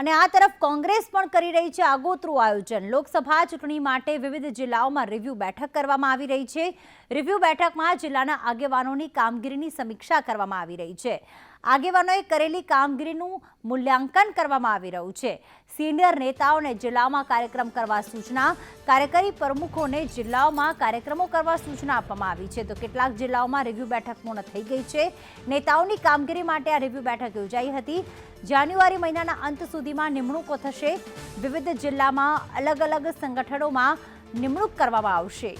અને આ તરફ કોંગ્રેસ પણ કરી રહી છે આગોતરું આયોજન. લોકસભા ચૂંટણી માટે વિવિધ જિલ્લાઓમાં રિવ્યૂ બેઠક કરવામાં આવી રહી છે. રિવ્યૂ બેઠકમાં જિલ્લાના આગેવાનોની કામગીરીની સમીક્ષા કરવામાં આવી રહી છે. આગેવાનોએ કરેલી કામગીરીનું મૂલ્યાંકન કરવામાં આવી રહ્યું છે. સિનિયર નેતાઓને જિલ્લાઓમાં કાર્યક્રમ કરવા સૂચના, કાર્યકારી પ્રમુખોને જિલ્લાઓમાં કાર્યક્રમો કરવા સૂચના આપવામાં આવી છે. તો કેટલાક જિલ્લાઓમાં રિવ્યૂ બેઠક પૂર્ણ થઈ ગઈ છે. નેતાઓની કામગીરી માટે આ રિવ્યૂ બેઠક યોજાઈ હતી. જાન્યુઆરી મહિનાના અંત સુધીમાં નિમણૂકો થશે. વિવિધ જિલ્લામાં અલગ અલગ સંગઠનોમાં નિમણૂક કરવામાં આવશે.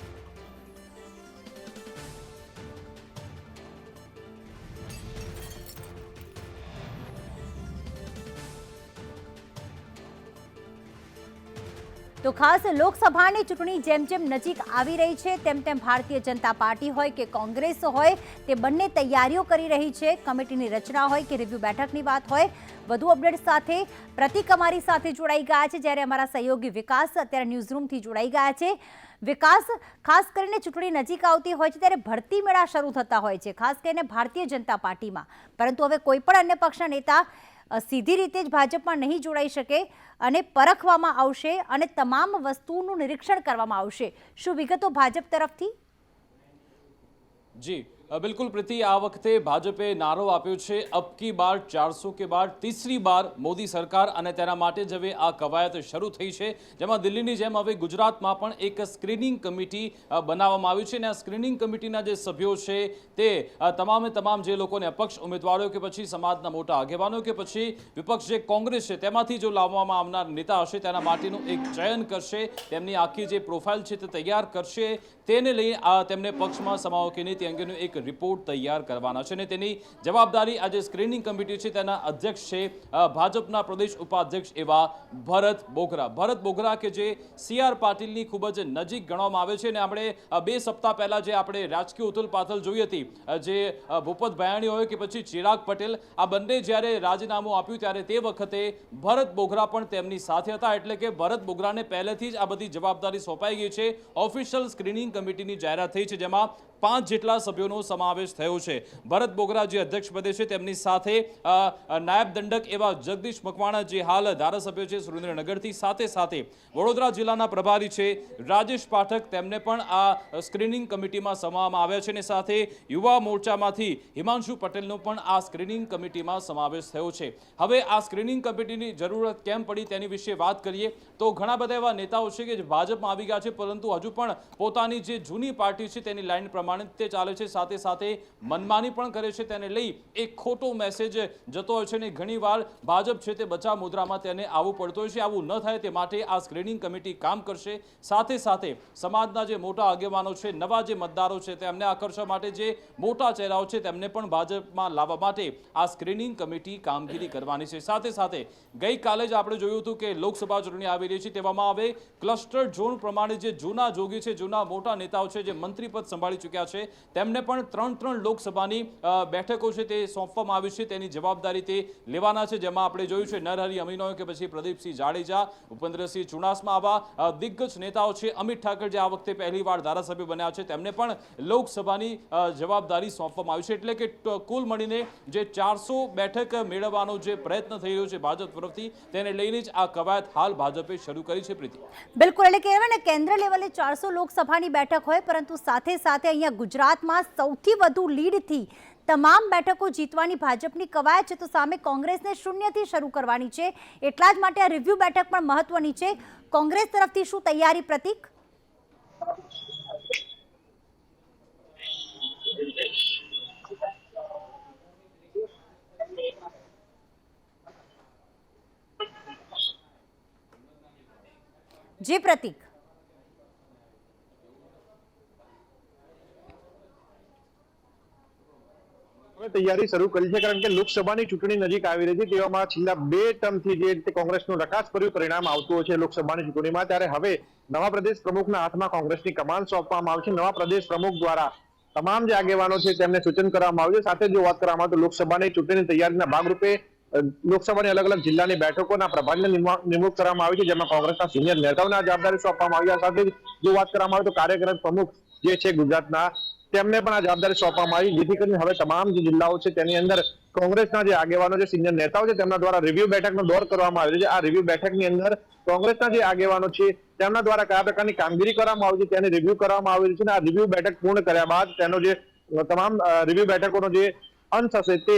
તો ખાસ લોકસભાની ચૂંટણી જેમ જેમ નજીક આવી રહી છે, તેમ તેમ ભારતીય જનતા પાર્ટી હોય કે કોંગ્રેસ હોય, તે બંને તૈયારીઓ કરી રહી છે. કમિટીની રચના હોય કે રિવ્યૂ બેઠકની વાત હોય, વધુ અપડેટ સાથે પ્રતિક અમારી સાથે જોડાઈ ગયા છે. જ્યારે અમારા સહયોગી વિકાસ અત્યારે ન્યૂઝરૂમથી જોડાઈ ગયા છે. વિકાસ ખાસ કરીને ચૂંટણી નજીક આવતી હોય છે, ત્યારે ભરતી મેળા શરૂ થતા હોય છે, ખાસ કરીને ભારતીય જનતા પાર્ટીમાં. પરંતુ હવે કોઈ પણ અન્ય પક્ષના નેતા સીધી રીતે જ ભાજપમાં નહીં જોડાઈ શકે અને પરખવામાં આવશે અને તમામ વસ્તુનું નિરીક્ષણ કરવામાં આવશે. શું વિગતો ભાજપ તરફથી? જી. બિલકુલ પ્રીતિ, આ વખતે ભાજપે નારો આપ્યો છે. અબ કી બાર ચારસો કે બાર, તીસરી બાર મોદી સરકાર અને તેના માટે જ હવે આ કવાયત શરૂ થઈ છે. જેમાં દિલ્હીની જેમ હવે ગુજરાતમાં પણ એક સ્ક્રીનિંગ કમિટી બનાવવામાં આવી છે અને આ સ્ક્રીનિંગ કમિટીના જે સભ્યો છે તે તમામે તમામ જે લોકોને અપક્ષ ઉમેદવારો કે પછી સમાજના મોટા આગેવાનો કે પછી વિપક્ષ જે કોંગ્રેસ છે તેમાંથી જો લાવવામાં આવનાર નેતા હશે તેના માટેનું એક ચયન કરશે, તેમની આખી જે પ્રોફાઇલ છે તે તૈયાર કરશે. તેને લઈ તેમને પક્ષમાં સમાવો કે નહીં તે અંગેનું એક રિપોર્ટ તૈયાર કરવાના છે અને તેની જવાબદારી આ જે સ્ક્રીનિંગ કમિટી છે. તેના અધ્યક્ષ છે ભાજપના પ્રદેશ ઉપાધ્યક્ષ એવા ભરત બોગરા. ભરત બોગરા કે જે સી આર પાટીલની ખૂબ જ નજીક ગણવામાં આવે છે અને આપણે બે સપ્તાહ પહેલા જે આપણે રાજકીય ઉથલ પાથલ જોઈ હતી જે ભૂપત ભયાણી હોય કે પછી ચિરાગ પટેલ, આ બંને જ્યારે રાજીનામું આપ્યું ત્યારે તે વખતે ભરત બોગરા પણ તેમની સાથે હતા. એટલે કે ભરત બોગરાને પહેલેથી જ આ બધી જવાબદારી સોંપાઈ ગઈ છે. ઓફિશિયલ સ્ક્રીનિંગ કમિટીની જાહેરાત થઈ છે, જેમાં પાંચ જેટલા સભ્યોનો સમાવેશ થયો છે. ભરત બોગરા જે અધ્યક્ષ પદે છે, તેમની સાથે નાયબ દંડક એવા જગદીશ મકવાણા જે હાલ ધારાસભ્ય છે સુરેન્દ્રનગરથી સાથે સાથે વડોદરા જિલ્લાના પ્રભારી છે રાજેશ પાઠક. તેમને પણ આ સ્ક્રીનિંગ કમિટીમાં સમાવવામાં આવ્યા છે અને સાથે યુવા મોરચામાંથી હિમાંશુ પટેલનો પણ આ સ્ક્રીનિંગ કમિટીમાં સમાવેશ થયો છે. હવે આ સ્ક્રીનિંગ કમિટીની જરૂરત કેમ પડી તેની વિશે વાત કરીએ. તો ઘણા બધા એવા નેતાઓ છે કે ભાજપમાં આવી ગયા છે, પરંતુ હજુ પણ પોતાની જે જૂની પાર્ટી છે તેની લાઈન પ્રમાણે તે ચાલે છે. સાથે સાથે મનમાની પણ કરે છે. તેને લઈ એક ખોટો મેસેજ જતો હોય છે અને ઘણીવાર ભાજપ છે તે બચાવ મુદ્રામાં તેને આવવું પડતું હોય છે. આવું ન થાય તે માટે આ સ્ક્રીનિંગ કમિટી કામ કરશે. સાથે સાથે સમાજના જે મોટા આગેવાનો છે, નવા જે મતદારો છે, તેમને આકર્ષવા માટે જે મોટા ચહેરાઓ છે, તેમને પણ ભાજપમાં લાવવા માટે આ સ્ક્રીનિંગ કમિટી કામગીરી કરવાની છે. સાથે સાથે ગઈકાલે જ આપણે જોયું હતું કે લોકસભા ચૂંટણી આવી રહી છે. તેવામાં હવે ક્લસ્ટર ઝોન પ્રમાણે જે જૂના જોગી છે, જૂના મોટા નેતાઓ છે, જે મંત્રી પદ સંભાળી ચૂક્યા છે, તેમને પણ ત્રણ ત્રણ લોકસભાની બેઠકો છે તે સોંપવામાં આવી છે. તેની જવાબદારી તે લેવાના છે. જેમાં આપણે જોયું છે નરહરી અમીનો કે પછી પ્રદીપસિંહ જાડેજા, ઉપેન્દ્રસિંહ ચુડાસમા આવા દિગ્ગજ નેતાઓ છે. અમિત ઠાકર જે આ વખતે પહેલીવાર ધારાસભ્ય બન્યા છે, તેમને પણ લોકસભાની જવાબદારી સોંપવામાં આવી છે. એટલે કે કુલ મળીને જે ચારસો બેઠક મેળવવાનો જે પ્રયત્ન થઈ રહ્યો છે ભાજપ તરફથી, તેને લઈને જ આ કવાયત હાલ ભાજપે શરૂ કરી છે, પ્રીતિ. બિલકુલ. એટલે કહેવાય ને, કેન્દ્ર લેવલે ચારસો લોકસભાની બેઠક હોય, પરંતુ સાથે સાથે અહીંયા ગુજરાતમાં સૌથી વધુ લીડથી તમામ બેઠકો જીતવાની ભાજપની કવાયત છે, તો સામે કોંગ્રેસને શૂન્યથી શરૂ કરવાની છે. એટલા જ માટે આ રિવ્યૂ બેઠક પણ મહત્વની છે. કોંગ્રેસ તરફથી શું તૈયારી પ્રતિક? જી પ્રતિક હવે તૈયારી શરૂ કરી છે, કારણ કે લોકસભાની ચૂંટણી નજીક આવી રહી છે, તેવામાં છેલ્લા બે ટર્મથી જે રીતે કોંગ્રેસનું રકાસભર્યું પરિણામ આવતું હોય છે લોકસભાની ચૂંટણીમાં, ત્યારે હવે નવા પ્રદેશ પ્રમુખના હાથમાં કોંગ્રેસની કમાન સોંપવામાં આવશે નવા પ્રદેશ પ્રમુખ દ્વારા તમામ જે આગેવાનો છે તેમને સૂચન કરવામાં આવ્યું છે સાથે જો વાત કરવામાં આવે તો લોકસભાની ચૂંટણીની તૈયારીના ભાગરૂપે લોકસભાની અલગ અલગ જિલ્લાની બેઠકોના પ્રભારીને નિમણૂક કરવામાં આવી છે, જેમાં કોંગ્રેસના સિનિયર નેતાઓને જવાબદારી સોંપવામાં આવી. સાથે જ વાત કરવામાં આવે તો કાર્યકારી પ્રમુખ જે છે ગુજરાતના તેમને પણ આ જવાબદારી સોંપવામાં આવી. જેથી કરીને હવે તમામ જે જિલ્લાઓ છે તેની અંદર કોંગ્રેસના જે આગેવાનો છે, સિનિયર નેતાઓ છે, તેમના દ્વારા રિવ્યુ બેઠકનો દોર કરવામાં આવ્યો છે. આ રિવ્યુ બેઠકની અંદર કોંગ્રેસના જે આગેવાનો છે, તેમના દ્વારા કયા પ્રકારની કામગીરી કરવામાં આવી છે, તેની રિવ્યુ કરવામાં આવેલી છે અને આ રિવ્યુ બેઠક પૂર્ણ કર્યા બાદ તેનો જે તમામ રિવ્યુ બેઠકોનો જે અંત હશે તે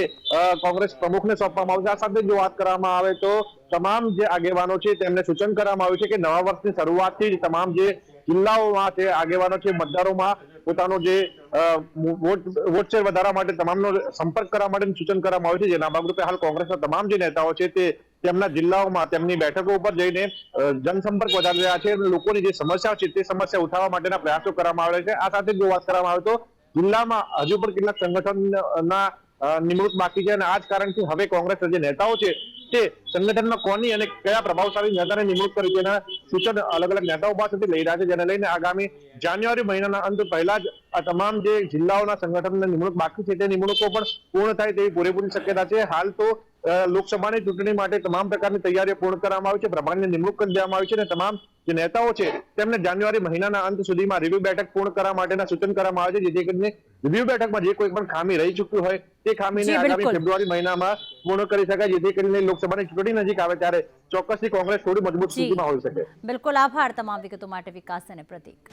કોંગ્રેસ પ્રમુખને સોંપવામાં આવશે. આ સાથે જો વાત કરવામાં આવે તો તમામ જે આગેવાનો છે, તેમને સૂચન કરવામાં આવ્યું છે કે નવા વર્ષની શરૂઆતથી જ તમામ જે જિલ્લાઓમાં છે આગેવાનો છે, મતદારોમાં પોતાનો જે વોટ શેર વધારવા માટે તમામનો સંપર્ક કરવા માટે સૂચન કરવામાં આવ્યું છે, જેના ભાગરૂપે હાલ કોંગ્રેસના તમામ જે નેતાઓ છે તે તેમના જિલ્લાઓમાં, તેમની બેઠકો ઉપર જઈને જનસંપર્ક વધારી રહ્યા છે લોકોની જે સમસ્યાઓ છે તે સમસ્યા ઉઠાવવા માટેના પ્રયાસો કરવામાં આવે છે. આ સાથે જો વાત કરવામાં આવે તો જિલ્લામાં હજુ પણ કેટલાક સંગઠનના નિમણૂક બાકી છે અને આ જ કારણથી હવે કોંગ્રેસના જે નેતાઓ છે તે સંગઠનમાં કોની અને કયા પ્રભાવશાળી નેતાને નિમણૂક કરી તેના સૂચન અલગ અલગ નેતાઓ પાસેથી લઈ રહ્યા છે, જેને લઈને આગામી જાન્યુઆરી મહિનાના અંત પહેલા જ આ તમામ જે જિલ્લાઓના સંગઠનની નિમણૂક બાકી છે તે નિમણૂકો પણ પૂર્ણ થાય તેવી પૂરેપૂરી શક્યતા છે. હાલ તો લોકસભાની ચૂંટણી માટે તમામ પ્રકારની તૈયારીઓ પૂર્ણ કરવામાં આવી છે. પ્રભારીને નિમણૂક કરી દેવામાં આવી છે અને તમામ જે નેતાઓ છે તેમને જાન્યુઆરી મહિનાના અંત સુધીમાં રિવ્યુ બેઠક પૂર્ણ કરવા માટેના સૂચન કરવામાં આવે છે જેથી કરીને રિવ્યુ બેઠકમાં જે કોઈ પણ ખામી રહી ચૂકી હોય તે ખામીને આગામી ફેબ્રુઆરી મહિનામાં પૂર્ણ કરી શકાય જેથી કરીને લોકસભાની ચૂંટણી નજીક આવે ત્યારે ચોક્કસથી કોંગ્રેસ થોડી મજબૂત. સ્થિતિમાં હોઈ શકે. બિલકુલ આભાર તમામ વિગતો માટે વિકાસ અને પ્રતિક.